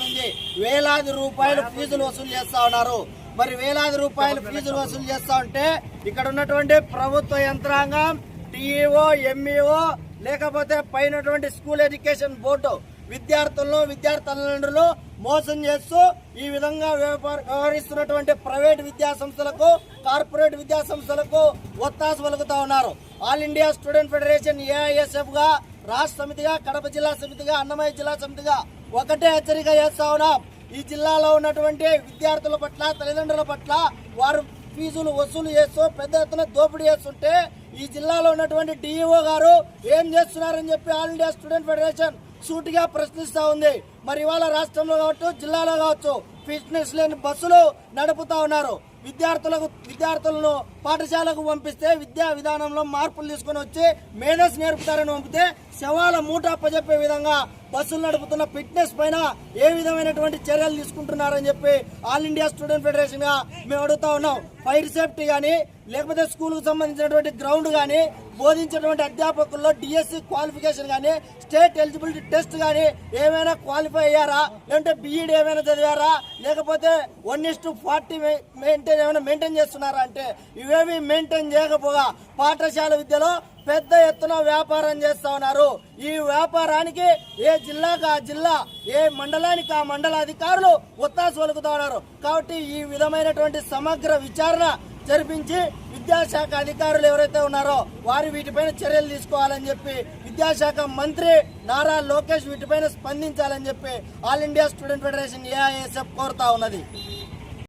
నుంచి వేలాది రూపాయలు ఫీజులు వసూలు చేస్తా ఉన్నారు. మరి వేలాది రూపాయలు ఫీజులు వసూలు చేస్తా ఉంటే ఇక్కడ ఉన్నటువంటి ప్రభుత్వ యంత్రాంగం టీఈఓ ఎంఈఓ లేకపోతే పైనటువంటి స్కూల్ ఎడ్యుకేషన్ బోర్డు విద్యార్థులను విద్యార్థి తల్లిదండ్రులు మోసం చేస్తూ ఈ విధంగా వ్యవహరిస్తున్నటువంటి ప్రైవేట్ విద్యా సంస్థలకు కార్పొరేట్ విద్యా సంస్థలకు ఒత్తాసు పలుకుతా ఉన్నారు. ఆల్ ఇండియా స్టూడెంట్ ఫెడరేషన్ ఏఐఎస్ఎఫ్గా రాష్ట్ర సమితిగా కడప జిల్లా సమితిగా అన్నమయ్య జిల్లా సమితిగా ఒకటే హెచ్చరిక చేస్తా ఉన్నాం. ఈ జిల్లాలో ఉన్నటువంటి విద్యార్థుల పట్ల తల్లిదండ్రుల పట్ల వారు ఫీజులు వసూలు చేస్తూ పెద్ద ఎత్తున దోపిడీ చేస్తుంటే ఈ జిల్లాలో ఉన్నటువంటి డిఈఓ గారు ఏం చేస్తున్నారని చెప్పి ఆల్ ఇండియా స్టూడెంట్ ఫెడరేషన్ సూటిగా ప్రశ్నిస్తూ ఉంది. మరి ఇవాళ రాష్ట్రంలో కావచ్చు జిల్లాలో కావచ్చు ఫిట్నెస్ లేని బస్సులు నడుపుతా ఉన్నారు. విద్యార్థులకు విద్యార్థులను పాఠశాలకు పంపిస్తే విద్యా విధానంలో మార్పులు తీసుకొని వచ్చి మేధస్ నేర్పుతారని పంపితే శవాల మూట అప్పజెప్పే విధంగా బస్సులు నడుపుతున్న ఫిట్నెస్ పైన ఏ విధమైనటువంటి చర్యలు తీసుకుంటున్నారని చెప్పి ఆల్ ఇండియా స్టూడెంట్ ఫెడరేషన్గా మేము అడుగుతా ఉన్నాం. ఫైర్ సేఫ్టీ కానీ లేకపోతే స్కూల్కు సంబంధించినటువంటి గ్రౌండ్ కానీ బోధించేటువంటి అధ్యాపకుల్లో డిఎస్సి క్వాలిఫికేషన్ కానీ స్టేట్ ఎలిజిబిలిటీ టెస్ట్ కానీ ఏమైనా క్వాలిఫై అయ్యారా? లేదంటే బీఈడి ఏమైనా చదివారా? లేకపోతే one is to forty maintain ఏమైనా మెయింటైన్ చేస్తున్నారా అంటే ఇవేవి మెయింటైన్ చేయకపోగా పాఠశాల విద్యలో పెద్ద ఎత్తున వ్యాపారం చేస్తా ఉన్నారు. ఈ వ్యాపారానికి ఏ జిల్లాకు ఆ జిల్లా ఏ మండలానికి ఆ మండల అధికారులు ఒత్తాసు పలుకుతా ఉన్నారు. కాబట్టి ఈ విధమైనటువంటి సమగ్ర విచారణ జరిపించి విద్యాశాఖ అధికారులు ఎవరైతే ఉన్నారో వారు వీటిపైన చర్యలు తీసుకోవాలని చెప్పి విద్యాశాఖ మంత్రి నారా లోకేష్ వీటిపైన స్పందించాలని చెప్పి all India student federation AISF కోరుతా ఉన్నది.